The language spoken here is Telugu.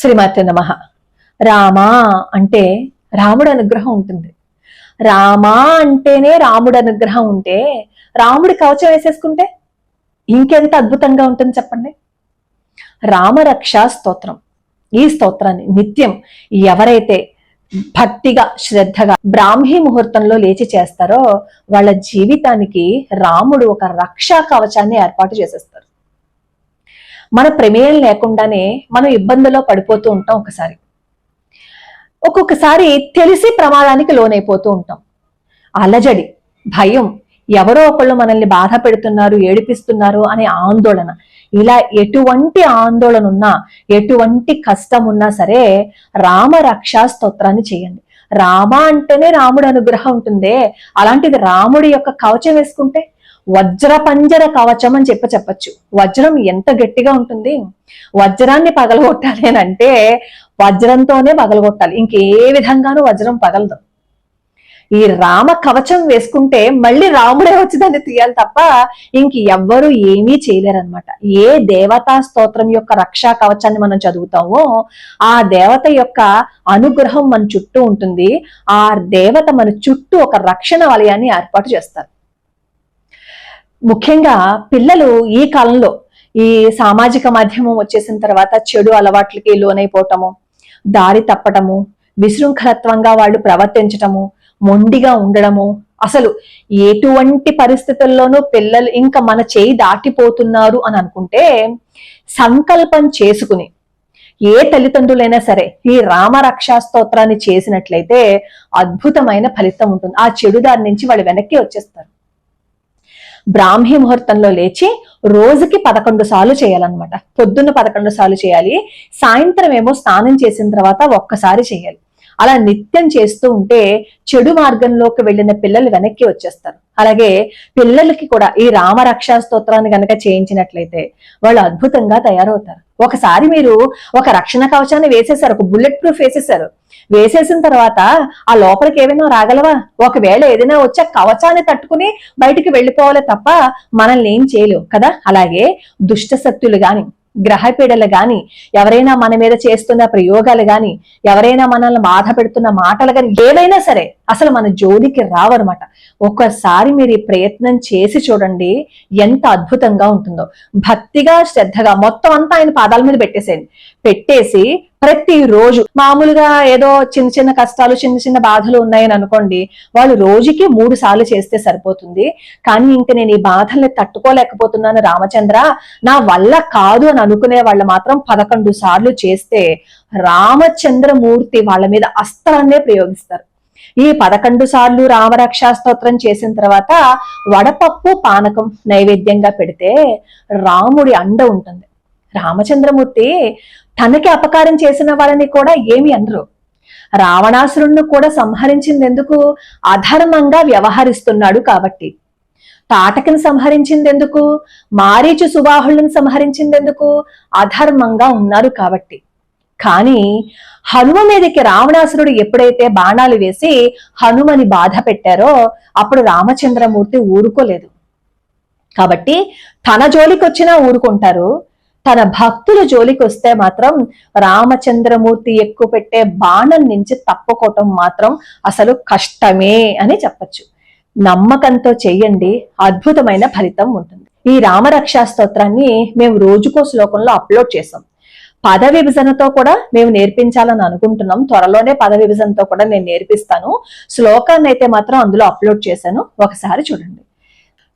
శ్రీమతి నమ. రామా అంటే రాముడు అనుగ్రహం ఉంటుంది. రామా అంటేనే రాముడు అనుగ్రహం ఉంటే రాముడి కవచం వేసేసుకుంటే ఇంకెంత అద్భుతంగా ఉంటుంది చెప్పండి? రామరక్ష స్తోత్రం. ఈ స్తోత్రాన్ని నిత్యం ఎవరైతే భక్తిగా శ్రద్ధగా బ్రాహ్మీ ముహూర్తంలో లేచి చేస్తారో వాళ్ళ జీవితానికి రాముడు ఒక రక్షా కవచాన్ని ఏర్పాటు చేసేస్తారు. మన ప్రమేయం లేకుండానే మనం ఇబ్బందుల్లో పడిపోతూ ఉంటాం ఒకసారి. ఒక్కొక్కసారి తెలిసి ప్రమాదానికి లోనైపోతూ ఉంటాం. అలజడి భయం ఎవరో ఒకళ్ళు మనల్ని బాధ పెడుతున్నారు ఏడిపిస్తున్నారు అనే ఆందోళన. ఇలా ఎటువంటి ఆందోళన ఉన్నా ఎటువంటి కష్టం ఉన్నా సరే రామ రక్షా స్తోత్రాన్ని చేయండి. రామ అంటేనే రాముడి అనుగ్రహం ఉంటుందే. అలాంటిది రాముడి యొక్క కవచం వేసుకుంటే వజ్ర పంజర కవచం అని చెప్ప చెప్పచ్చు. వజ్రం ఎంత గట్టిగా ఉంటుంది? వజ్రాన్ని పగలగొట్టాలి అని అంటే వజ్రంతోనే పగలగొట్టాలి. ఇంకే విధంగానూ వజ్రం పగలదు. ఈ రామ కవచం వేసుకుంటే మళ్ళీ రాముడే వచ్చి దాన్ని తీయాలి తప్ప ఇంక ఎవ్వరు ఏమీ చేయలేరనమాట ఏ దేవతా స్తోత్రం యొక్క రక్షా కవచాన్ని మనం చదువుతామో ఆ దేవత యొక్క అనుగ్రహం మన చుట్టూ ఉంటుంది. ఆ దేవత మన చుట్టూ ఒక రక్షణ వలయాన్ని ఏర్పాటు చేస్తారు. ముఖ్యంగా పిల్లలు ఈ కాలంలో ఈ సామాజిక మాధ్యమం వచ్చేసిన తర్వాత చెడు అలవాట్లకి లోనైపోవటము దారి తప్పటము విశృంఖలత్వంగా వాళ్ళు ప్రవర్తించటము మొండిగా ఉండడము. అసలు ఎటువంటి పరిస్థితుల్లోనూ పిల్లలు ఇంకా మన చేయి దాటిపోతున్నారు అని అనుకుంటే సంకల్పం చేసుకుని ఏ తల్లిదండ్రులైనా సరే ఈ రామరక్షా స్తోత్రాన్ని చేసినట్లయితే అద్భుతమైన ఫలితం ఉంటుంది. ఆ చెడుదారి నుంచి వాళ్ళు వెనక్కి వచ్చేస్తారు. బ్రాహ్మీ ముహూర్తంలో లేచి రోజుకి పదకొండు సార్లు చేయాలన్నమాట. పొద్దున్న పదకొండు సార్లు చేయాలి సాయంత్రం ఏమో స్నానం చేసిన తర్వాత ఒక్కసారి చేయాలి. అలా నిత్యం చేస్తూ ఉంటే చెడు మార్గంలోకి వెళ్ళిన పిల్లలు వెనక్కి వచ్చేస్తారు. అలాగే పిల్లలకి కూడా ఈ రామరక్షా స్తోత్రాన్ని కనుక చేయించినట్లయితే వాళ్ళు అద్భుతంగా తయారవుతారు. ఒకసారి మీరు ఒక రక్షణ కవచాన్ని వేసేసారు ఒక బుల్లెట్ ప్రూఫ్ వేసేసారు వేసేసిన తర్వాత ఆ లోపలికి ఏమైనా రాగలవా? ఒకవేళ ఏదైనా వచ్చే కవచాన్ని తట్టుకుని బయటికి వెళ్ళిపోవాలి తప్ప మనల్ని ఏం చేయలేవు కదా? అలాగే దుష్ట శక్తులు గాని గ్రహపీడలు గాని ఎవరైనా మన మీద చేస్తున్న ప్రయోగాలు గాని ఎవరైనా మనల్ని బాధ పెడుతున్న మాటలు గాని ఏదైనా సరే అసలు మన జోలికి రావన్నమాట. ఒక్కసారి మీరు ఈ ప్రయత్నం చేసి చూడండి ఎంత అద్భుతంగా ఉంటుందో. భక్తిగా శ్రద్ధగా మొత్తం అంతా ఆయన పాదాల మీద పెట్టేసేయండి. పెట్టేసి ప్రతి రోజు మామూలుగా ఏదో చిన్న చిన్న కష్టాలు చిన్న చిన్న బాధలు ఉన్నాయని అనుకోండి వాళ్ళు రోజుకి మూడు సార్లు చేస్తే సరిపోతుంది. కానీ ఇంక నేను ఈ బాధల్ని తట్టుకోలేకపోతున్నాను రామచంద్ర. నా వల్ల కాదు అని అనుకునే వాళ్ళు మాత్రం పదకొండు సార్లు చేస్తే రామచంద్రమూర్తి వాళ్ళ మీద అస్త్రాన్నే ప్రయోగిస్తారు. ఈ పదకొండు సార్లు రామరక్షా స్తోత్రం చేసిన తర్వాత వడపప్పు పానకం నైవేద్యంగా పెడితే రాముడి అండ ఉంటుంది. రామచంద్రమూర్తి తనకి అపకారం చేసిన వాళ్ళని కూడా ఏమి అనరు. రావణాసురుణ్ణి కూడా సంహరించిందెందుకు? అధర్మంగా వ్యవహరిస్తున్నాడు కాబట్టి. తాటకిని సంహరించిందెందుకు? మారీచు సుబాహుళ్ళని సంహరించిందెందుకు? అధర్మంగా ఉన్నారు కాబట్టి. కానీ హనుమ మీదకి రావణాసురుడు ఎప్పుడైతే బాణాలు వేసి హనుమని బాధ పెట్టారో అప్పుడు రామచంద్రమూర్తి ఊరుకోలేదు. కాబట్టి తన జోలికి వచ్చినా ఊరుకుంటారు. తన భక్తుల జోలికి వస్తే మాత్రం రామచంద్రమూర్తి ఎక్కువ పెట్టే బాణం నుంచి తప్పుకోవటం మాత్రం అసలు కష్టమే అని చెప్పచ్చు. నమ్మకంతో చెయ్యండి అద్భుతమైన ఫలితం ఉంటుంది. ఈ రామరక్షా స్తోత్రాన్ని మేము రోజుకో శ్లోకంలో అప్లోడ్ చేసాం పద విభజనతో కూడా మేము నేర్పించాలని అనుకుంటున్నాం. త్వరలోనే పద విభజనతో కూడా నేను నేర్పిస్తాను. శ్లోకాన్ని అయితే మాత్రం అందులో అప్లోడ్ చేశాను. ఒకసారి చూడండి.